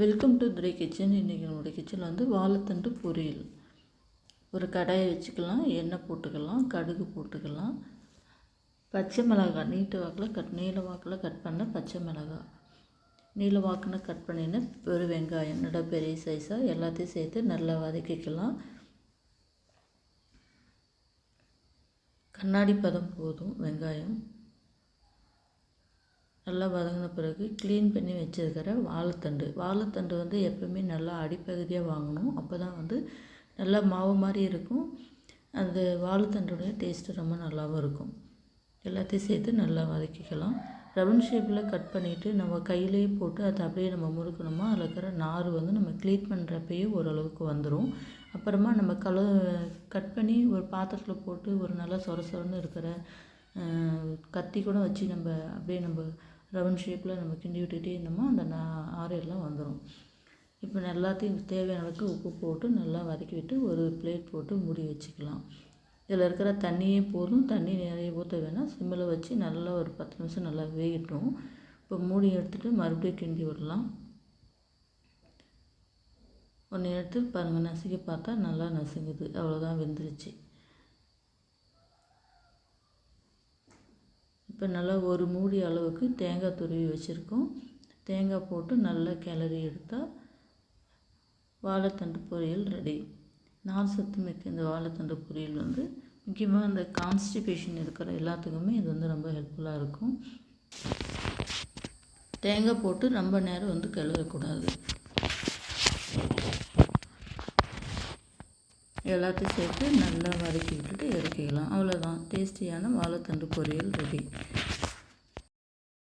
Welcome to Durai kitchen இன்றைக்கி நம்மளுடைய கிச்சனில் வந்து வாழைத்தண்டு பொரியல். ஒரு கடாயை வச்சுக்கலாம் எண்ணெய் போட்டுக்கலாம் கடுகு போட்டுக்கலாம். பச்சை மிளகாய் நீட்டு வாக்கில் கட் நீல வாக்கில் கட் பண்ண பச்சை மிளகாய். நீல வாக்குன்னு கட் பண்ணின ஒரு வெங்காயம் நட பெரிய சைஸாக எல்லாத்தையும் சேர்த்து நல்லா வதக்கிக்கலாம். கண்ணாடி பதம் போதும் வெங்காயம். நல்லா வதங்கின பிறகு க்ளீன் பண்ணி வச்சிருக்கிற வாழைத்தண்டு. வாழைத்தண்டு வந்து எப்போவுமே நல்லா அடிப்பகுதியாக வாங்கணும். அப்போ தான் வந்து நல்லா மாவு மாதிரி இருக்கும். அந்த வாழைத்தண்டுடைய டேஸ்ட்டு ரொம்ப நல்லாவும் இருக்கும். எல்லாத்தையும் சேர்த்து நல்லா வதக்கிக்கலாம். ரவுண்ட் ஷேப்பில் கட் பண்ணிவிட்டு நம்ம கையிலேயே போட்டு அதை அப்படியே நம்ம முறுக்கணுமா? அதில் இருக்கிற நார் வந்து நம்ம க்ளீன் பண்ணுறப்பயே ஓரளவுக்கு வந்துடும் அப்புறமா நம்ம கல கட் பண்ணி ஒரு பாத்திரத்தில் போட்டு ஒரு நல்லா சொர சொரன்னு இருக்கிற கத்தி கூட வச்சு நம்ம அப்படியே நம்ம ரவுண்ட் ஷேப்பில் நம்ம கிண்டி விட்டுக்கிட்டே இருந்தோமோ அந்த நா ஆரையெல்லாம் வந்துடும் இப்போ எல்லாத்தையும் தேவையான அளவுக்கு உப்பு போட்டு நல்லா வதக்கி விட்டு ஒரு பிளேட் போட்டு மூடி வச்சுக்கலாம். இதில் இருக்கிற தண்ணியே போதும். தண்ணி நிறைய ஊற்ற வேணாம். சிம்மில் வச்சு நல்லா ஒரு பத்து நிமிஷம் நல்லா வேகட்டும். இப்போ மூடி எடுத்துகிட்டு மறுபடியும் கிண்டி விடலாம். ஒன்று எடுத்து பாருங்கள் நசுக்கி பார்த்தா நல்லா நசுங்குது. அவ்வளோதான் வெந்துருச்சு. இப்போ நல்லா ஒரு மூடி அளவுக்கு தேங்காய் துருவி வச்சுருக்கோம். தேங்காய் போட்டு நல்லா கிளறி எடுத்தால் வாழைத்தண்டு பொரியல் ரெடி. நார் சத்து மிக்க இந்த வாழைத்தண்டு பொரியல் வந்து முக்கியமாக இந்த கான்ஸ்டிபேஷன் இருக்கிற எல்லாத்துக்குமே இது வந்து ரொம்ப ஹெல்ப்ஃபுல்லாக இருக்கும். தேங்காய் போட்டு ரொம்ப நேரம் வந்து கிளறக்கூடாது. எல்லாத்தையும் சேர்த்து நல்லா வதக்கி விட்டுட்டு இறக்கிக்கலாம் அவ்வளோதான் டேஸ்டியான வாழைத்தண்டு பொரியல் ரெடி